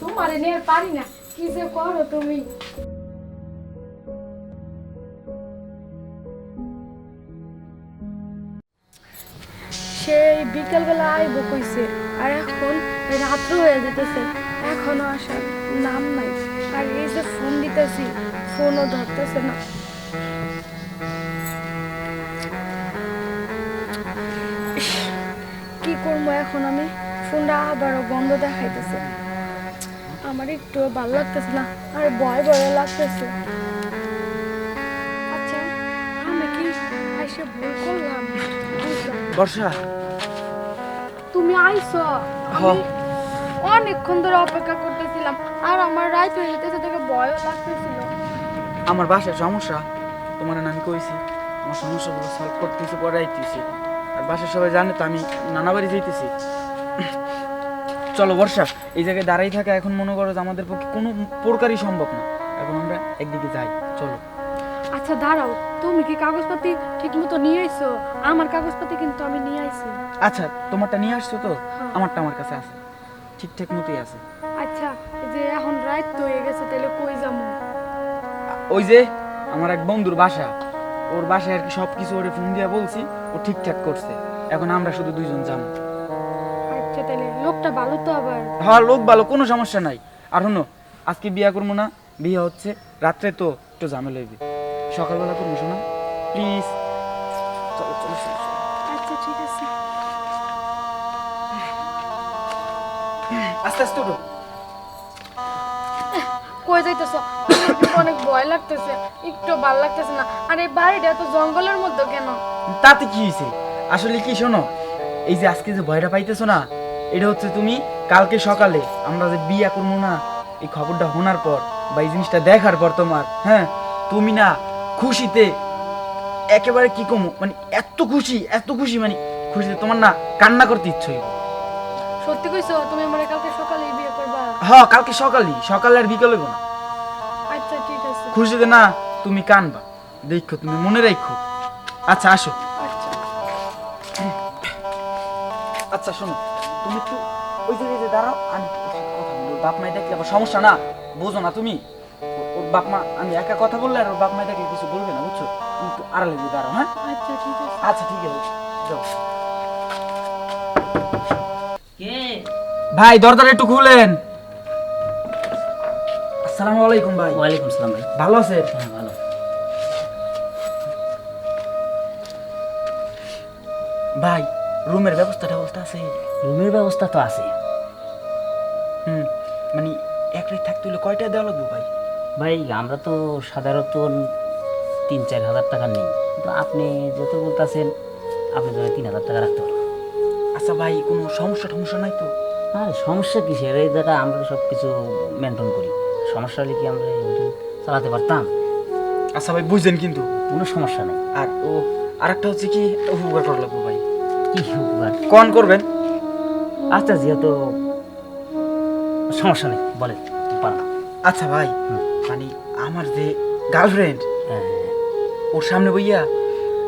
তোমার নিয়ে পারি না। কি যে করো তুমি? সেই বিকেলবেলা আইব কইছে, আর এখন রাত্র হয়ে যেতেছে এখনও আসার নাম নাই। আর এই যে ফোন দিতেছি ফোনও ধরতেছে না। কি করব এখন আমি? ফোনটা আবারও বন্ধ দেখাইতেছে। আমার একটু ভালো লাগতেছে না আর ভয় ভয় লাগতেছে। আচ্ছা আমি কি আইসে ভুল করলাম? বর্ষা। তুমি আইছো। আমি অনেকক্ষণ ধরে অপেক্ষা করতেছিলাম আর আমার রাত হয়ে যেতেছে দেখে ভয়ও লাগতেছিল। আমার বাসায় সমস্যা তোমার না আমি কইছি আমার সমস্যাগুলো সলভ করতেছি পরে আইতেছি আর বাসার সবাই জানে তো আমি নানা বাড়ি যাইতেছি। চলো বর্ষা এই জায়গায় দাঁড়াই থাকা এখন মনে করো যে আমাদের পক্ষে কোনো প্রকারই সম্ভব না। এখন আমরা একদিকে যাই চলো। আচ্ছা দাঁড়াও তুমি কি কাগজপাতি ঠিক মতো নিয়ে আইছো? আমার কাগজপাতি কিন্তু আমি নিয়ে আইছি। আচ্ছা তোমারটা নিয়ে আসছো তো? হ্যাঁ। আমারটা আমার কাছে আছে। ঠিকঠাক মতোই আছে। আচ্ছা যে এখন রাত তো হয়ে গেছে তাহলে কই যাব? ওই যে আমার এক বন্ধুর বাসা। ওর বাসায় আর কি সব কিছু ওরে ফোন দিয়ে বলছি ও ঠিকঠাক করছে। এখন আমরা শুধু দুইজন যাব। তাহলে লোকটা ভালো তো আবার। হ্যাঁ লোক ভালো কোনো সমস্যা নাই। আর আজকে বিয়া করব না বিয়ে হচ্ছে রাত্রে তো একটু ঝামেলা হইবে। সকালবেলা করব শোনা। প্লিজ চলো চলো। আচ্ছা ঠিক আছে। আস্তে আস্তে কই যাইতেছো? অনেক ভয় লাগতেছে একটু ভালো লাগতেছে না। আর এই বাড়িটা তো জঙ্গলের মধ্যে কেন? তাতে কি হয়েছে আসলে কি শোনো এই যে আজকে যে ভয়টা পাইতেছো না এটা হচ্ছে তুমি কালকে সকালে আমরা যে বিয়া করব না এই খবরটা শোনার পর বা এই জিনিসটা দেখার পর তোমার হ্যাঁ? তুমি না খুশিতে একেবারে কি কমো? মানে এত খুশি এত খুশি মানে খুশিতে তোমার না কান্না করতে ইচ্ছে হইব। সত্যি কইছো? তুমি আমার কালকে সকালে বিয়ে করবা? হ্যাঁ কালকে সকালই সকালে আর বিকালে না। আচ্ছা ঠিক আছে। খুশিতে না তুমি কানবা। দেখো তুমি মনে রাখো। আচ্ছা আসো। আচ্ছা শোনো তুমি একটু ওই জায়গায় যে দাঁড়াও আমি বাপ মাই দেখলে আবার সমস্যা না? বোঝো না তুমি? ওর বাপ মা আমি একা কথা বললে আর ওর বাপ মাই দেখলে কিছু বলবে না বুঝছ? তুমি একটু আড়ালে দিয়ে দাঁড়াও হ্যাঁ? আচ্ছা ঠিক আছে। আচ্ছা ঠিক আছে যাও। ভাই দরজাটা একটু খুলেন। আসসালামু আলাইকুম ভাই। ওয়ালাইকুম সালাম ভাই। ভালো আছে হ্যাঁ ভালো। ভাই রুমের ব্যবস্থা ব্যবস্থা আছে? রুমের ব্যবস্থা তো আছে। হুম মানে এক রাত থাকতে হলে কয়টা দেওয়া লাগবে ভাই? ভাই আমরা তো সাধারণত তিন চার হাজার টাকা নেই। কিন্তু আপনি যত বলতেছেন আপনি ধরে তিন হাজার টাকা রাখতে পারবেন। আচ্ছা ভাই কোনো সমস্যা টমস্যা নাই তো? আর সমস্যা কিসের? এই জায়গা আমরা সব কিছু মেনটেন করি। সমস্যা হলে কি আমরা চালাতে পারতাম? আচ্ছা ভাই বুঝলেন কিন্তু। কোনো সমস্যা নেই। আর ও আরেকটা হচ্ছে কি উপকার করা লাগবে ভাই? কি কন করবেন? আচ্ছা যেহেতু সমস্যা নেই বলেন পারো আচ্ছা ভাই মানে আমার যে গার্লফ্রেন্ড হ্যাঁ ওর সামনে বইয়া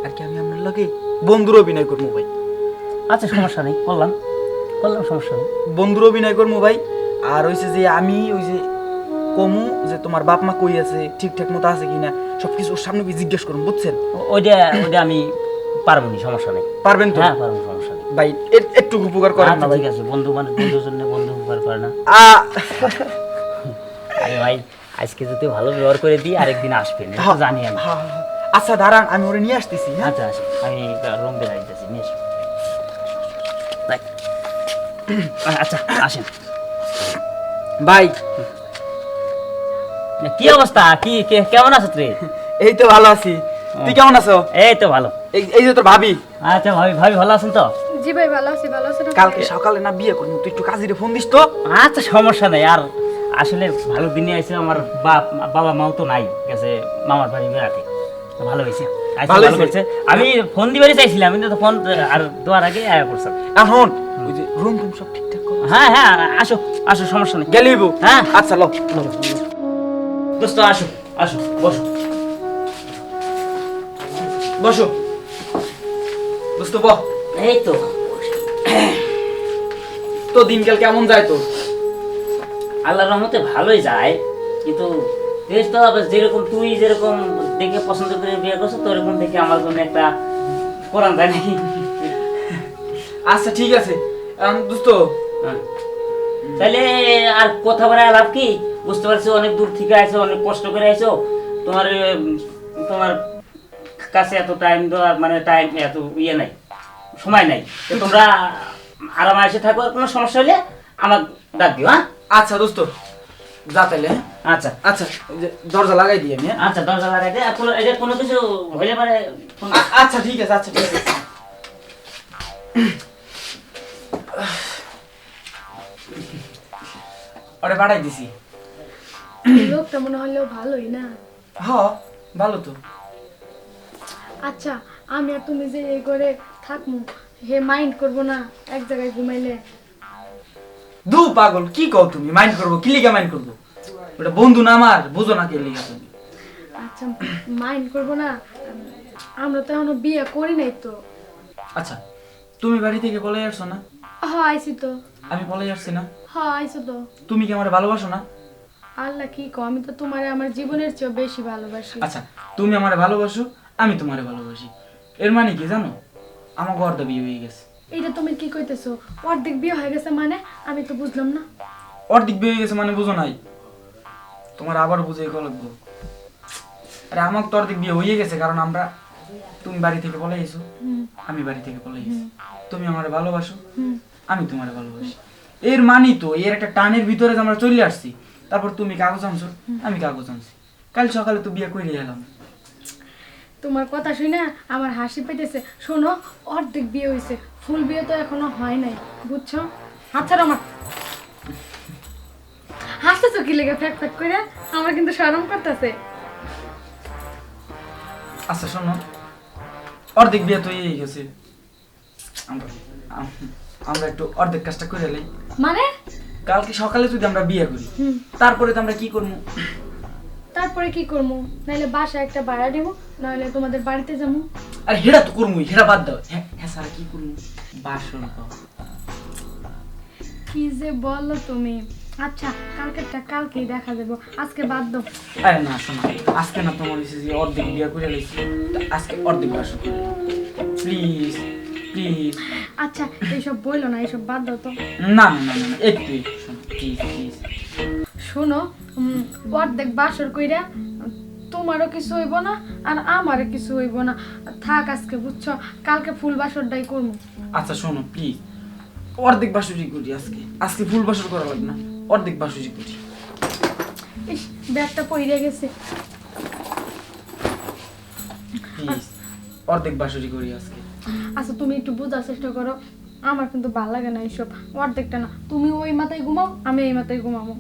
আর কি আমি আপনার লগে বন্ধুর অভিনয় করব ভাই? আচ্ছা সমস্যা নেই করলাম করলাম সমস্যা নেই। বন্ধুর অভিনয় করব ভাই। আর হইছে যে আমি ওই যে কমু যে তোমার বাপ মা কই আছে ঠিকঠাক মতো আছে কিনা সব কিছু ওর সামনে জিজ্ঞেস করুন বুঝছেন? ওইটা ওইটা আমি পারব নি সমস্যা নেই। পারবেন তো? হ্যাঁ পারব সমস্যা নেই। ভাই একটু উপকার করেন আচ্ছা, না ঠিক আছে বন্ধু মানে বন্ধুর জন্য বন্ধু উপকার করে না। আরে ভাই আজকে যদি ভালো ব্যবহার করে দিই আরেকদিন আসবেন জানি আমি। হা, হা, হা। আচ্ছা দাঁড়ান আমি ওরে নিয়ে আসতেছি হ্যাঁ? আচ্ছা আসেন আমি রুম নিয়ে। আচ্ছা আসেন। ভাই। কি অবস্থা? কি কে- কেমন আছো তুই এই তো ভালো আছি। তুই কেমন আছো? এই তো ভালো। এই যে তোর ভাবি। আচ্ছা ভাবি ভাবি ভালো আছেন তো? জি ভাই ভালো আছি ভালো আছেন কালকে সকালে না বিয়ে করব? তুই একটু কাজিরে ফোন দিস তো। আচ্ছা সমস্যা নাই। আর আসলে ভালো দিনে আছে আমার বাপ বাবা মাও তো নাই গেছে মামার বাড়ি বেড়াতে। তো ভালো হয়েছে আমি ফোন দিবারই চাইছিলাম কিন্তু তো ফোন আর দেওয়ার আগে আয়া পড়ছিলাম এখন ওই যে রুম টুম সব ঠিকঠাক কর। হ্যাঁ হ্যাঁ আসো আসো সমস্যা নেই। গেলিব হ্যাঁ। আচ্ছা লো। দোস্ত আসো আসো বসো। বসো। বহ এই তো। তো দিনকাল কেমন যায় তোর? আল্লাহর রহমতে ভালোই যায় কিন্তু দেশ তো আবার যেরকম তুই যেরকম দেখে পছন্দ করে বিয়ে করছ তোর এরকম দেখে আমার জন্য একটা কোরআন যায় নাকি আচ্ছা ঠিক আছে। দোস্ত হ্যাঁ। তাহলে আর কথা বলে লাভ কি? বুঝতে পারছ অনেক দূর থেকে আইছো অনেক কষ্ট করে আইছো। তোমার তোমার কাছে এত টাইম দেওয়ার মানে টাইম এত ইয়ে নাই সময় নাই। তোমরা আরামে এসে থাকো আর কোনো সমস্যা হলে আমার ডাক দিও হ্যাঁ? আচ্ছা দোস্ত যা তাইলে হ্যাঁ? আচ্ছা। আচ্ছা দরজা লাগাই দিই আমি হ্যাঁ? আচ্ছা দরজা লাগাই দে আর কোনো এই যে কোনো কিছু হইলে পারে আচ্ছা ঠিক আছে আচ্ছা ঠিক আছে। ওরে পাঠাই দিছি। লোকটা মনে হলেও ভালোই না। হ ভালো তো। আচ্ছা আমি আর তুমি যে এই করে থাকমু হে মাইন্ড করব না এক জায়গায় ঘুমাইলে। দু পাগল কি কও তুমি? মাইন্ড করব কি লিগা মাইন্ড করব? ওটা বন্ধু না আমার বুঝো না কে লিগা তুমি। আচ্ছা মাইন্ড করব না আমরা তো এখনও বিয়ে করি নাই তো। আচ্ছা তুমি বাড়ি থেকে বলে আসছো না? হ আইছি তো। আমি বলে আসছি না? হ আইছো তো। তুমি কি আমার ভালোবাসো না? আল্লাহ কি কো আমি তো তোমার আমার জীবনের চেয়ে বেশি ভালোবাসি। আচ্ছা তুমি আমার ভালোবাসো আমি তোমারে ভালোবাসি। এর মানে কি জানো? আমার গর্দা বিয়ে হয়ে গেছে। এইটা তুমি কি কইতেছো? অর্ধেক বিয়ে হয়ে গেছে মানে আমি তো বুঝলাম না। অর্ধেক বিয়ে হয়ে গেছে মানে বুঝো নাই? তোমার আবার বুঝে কল লাগবো। আরে আমার তো অর্ধেক বিয়ে হয়ে গেছে কারণ আমরা তুমি বাড়ি থেকে বলে এসো আমি বাড়ি থেকে বলে এসো তুমি আমার ভালোবাসো। আমি তোমার ভালোবাসি। এর মানি তো এর একটা টানের ভিতরে আমরা চলে আসছি তারপর তুমি কাগজ আনছো আমি কাগজ আনছি। কাল সকালে তো বিয়ে করে এলাম। তোমার কথা শুনে আমার হাসি পেতেছে শোনো অর্ধেক বিয়ে হয়েছে ফুল বিয়ে তো এখনও হয় নাই বুঝছ? হাত ছাড়ো আমার। হাসতেছো কি লেগে? ফ্যাক ফ্যাক করে আমার কিন্তু শরম করতেছে। আচ্ছা শোনো। অর্ধেক বিয়ে তো এই গেছে। আমরা আমরা একটু অর্ধেক কাজটা করে এলাই মানে? কালকে সকালে যদি আমরা বিয়ে করি তারপরে তো আমরা কি করব তারপরে কি করব নাহলে বাসা একটা ভাড়া দিব নাহলে তোমাদের বাড়িতে যাব আরে হেরা তো করব হেরা বাদ দাও। হ্যাঁ হ্যাঁ স্যার কি করব বাসন কি যে বলল তুমি। আচ্ছা কালকেরটা কালকেই দেখা যাব আজকে বাদ দাও। আরে না শোনো আজকে না তোমার হচ্ছে যে অর্ধেক বিয়ে করে লাইছি। তা আজকে অর্ধেক বাসন প্লিজ প্লিজ আচ্ছা এইসব বলল না এইসব বাদ দাও তো। না না না না একটু শোনো প্লিজ প্লিজ শোনো অর্ধেক বাসর কইরা তোমারও কিছু হইব না আর আমারও কিছু হইব না। থাক আজকে বুঝছ? কালকে ফুল বাসরটাই করব। আচ্ছা শোনো প্লিজ অর্ধেক বাসুরি করি আজকে। আজকে ফুল বাসর করা লাগবে না। অর্ধেক বাসুরি করি। ইস ব্যাগটা পইরে গেছে। প্লিজ অর্ধেক বাসুরি করি আজকে। আচ্ছা তুমি একটু বোঝার চেষ্টা করো। আমার কিন্তু ভালো লাগে না এইসব। অর্ধেকটা না। তুমি ওই মাথায় ঘুমাও আমি এই মাথায় ঘুমাবো।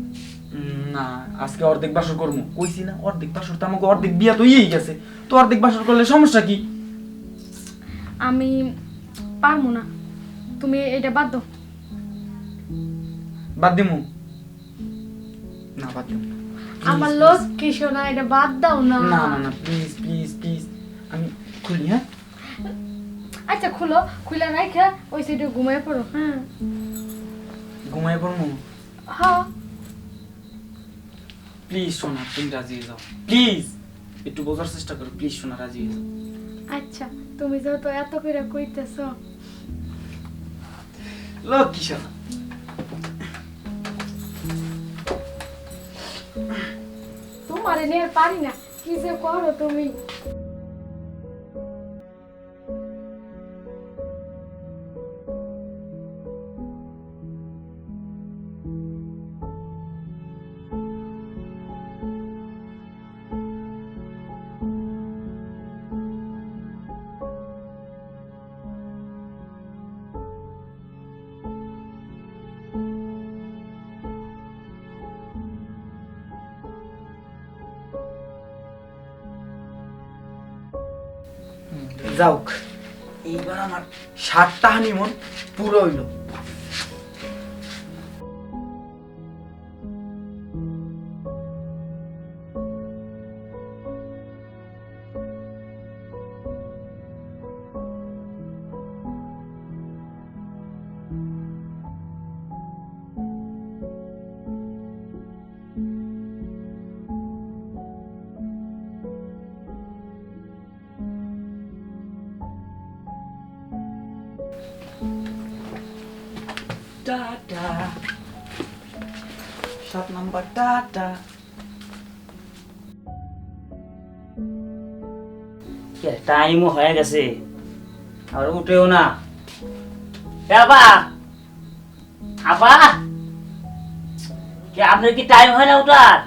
না আজকে অর্ধেক বাসর করব কইছি না অর্ধেক বাসর তো আমাকে অর্ধেক বিয়া তো ইয়েই গেছে। তো অর্ধেক বাসর করলে সমস্যা কি? আমি পারব না। তুমি এটা বাদ দাও। বাদ দিমু? না বাদ দিমু না। আমার লোক কি শোনা এটা বাদ দাও না। না না না প্লিজ প্লিজ প্লিজ আমি খুলি হ্যাঁ? আচ্ছা খুলো। খুলে রাখা ওই সাইডে ঘুমায় পড়ো হ্যাঁ। ঘুমাই পড়ব হ্যাঁ। প্লিজ সোনা তুমি রাজি হয়ে যাও। প্লিজ! একটু বোঝার চেষ্টা করো প্লিজ সোনা রাজি হয়ে যাও। আচ্ছা তুমি যেহেতু এত করে কইতেছ। লক্ষ্মী সোনা তোমার নিয়ে পারি না কি যে করো তুমি? যাওক। এইবার আমার সাতটা হানিমন পুরো হইল। সাত নাম্বার টাটা টাইমও হয়ে গেছে। আর উঠেও না। আপা কি আপনার কি টাইম হয় না উঠার?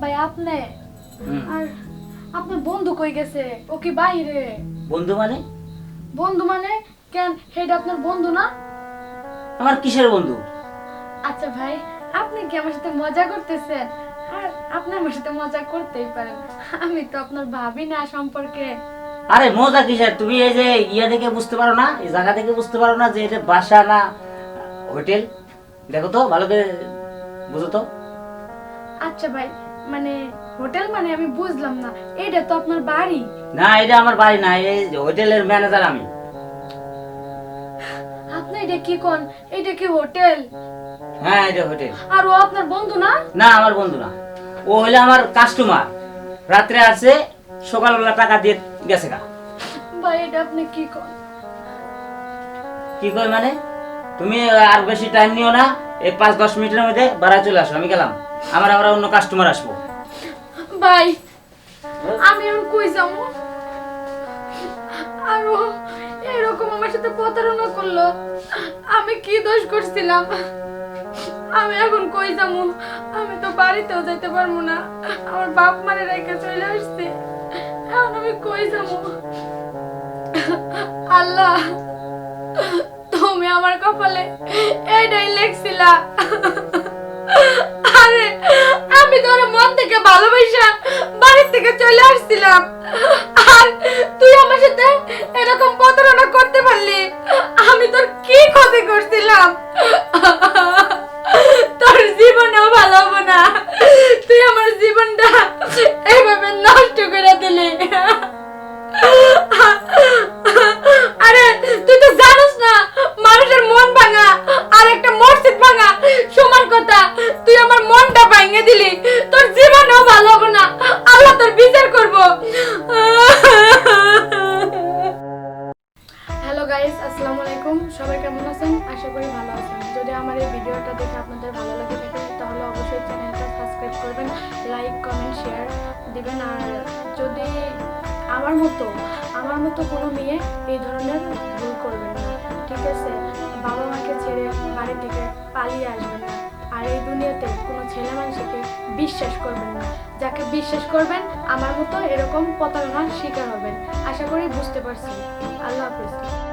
ভাই আপনি? আর আপনার বন্ধু কই গেছে? ও কি বাইরে? বন্ধু মানে? বন্ধু মানে? কেন হেড আপনার বন্ধু না? আমার কিসের বন্ধু? আচ্ছা ভাই আপনি কি আমার সাথে মজা করতেছেন? আর আপনি আমার সাথে মজা করতেই পারেন। আমি তো আপনার ভাবি না সম্পর্কে। আরে মজা কিসের? তুমি এই যে ইয়া দেখে বুঝতে পারো না এই জায়গা দেখে বুঝতে পারো না যে এটা বাসা না হোটেল। দেখো তো ভালো করে বুঝো তো। আচ্ছা ভাই মানে হোটেল মানে আমি বুঝলাম না। এটা তো আপনার বাড়ি। না এটা আমার বাড়ি না এই হোটেলের ম্যানেজার আমি। এটা কি কোন? এটা কি হোটেল? হ্যাঁ এটা হোটেল। আর ও আপনার বন্ধু না? না আমার বন্ধু না। ও হইল আমার কাস্টমার রাত্রে আসে সকালবেলা টাকা দিয়ে গেছে গা। ভাই এটা আপনি কি কোন কি কই মানে? তুমি আর বেশি টাইম নিও না এই পাঁচ দশ মিনিটের মধ্যে বাড়ায় চলে আসো আমি গেলাম। আমার আবার অন্য কাস্টমার আসব। ভাই আমি এখন কই যাব? আর ও এরকম আমার সাথে প্রতারণা করল। আমি কি দোষ করছিলাম? আমি এখন কই যাব আমি তো বাড়িতেও যাইতে পারব না। আমার বাপ মারে রেখে চলে আসছে। এখন আমি কই যাব আল্লাহ, তুমি আমার কপালে এটাই লেখছিলা। আরে, আমি তোর মন থেকে ভালোবাসা বাড়ির থেকে চলে আসছিলাম। আর তুই আমার সাথে এরকম প্রতারণা করতে পারলি, আমি তোর কি ক্ষতি করছিলাম? তোর জীবনেও ভালো হব না। তুই আমার জীবনটা এইভাবে নষ্ট করে দিলি। করবেন লাইক কমেন্ট শেয়ার দিবেন। আর যদি আমার মতো আমার মতো কোনো মেয়ে এই ধরনের ভুল করবেন না, ঠিক আছে? বাবা মাকে ছেড়ে বাড়ি থেকে পালিয়ে আসবেন। না আর এই দুনিয়াতে কোনো ছেলে মানুষকে বিশ্বাস করবেন না। যাকে বিশ্বাস করবেন, আমার মতো এরকম প্রতারণার শিকার হবেন। আশা করি বুঝতে পারছি। আল্লাহ হাফিজ।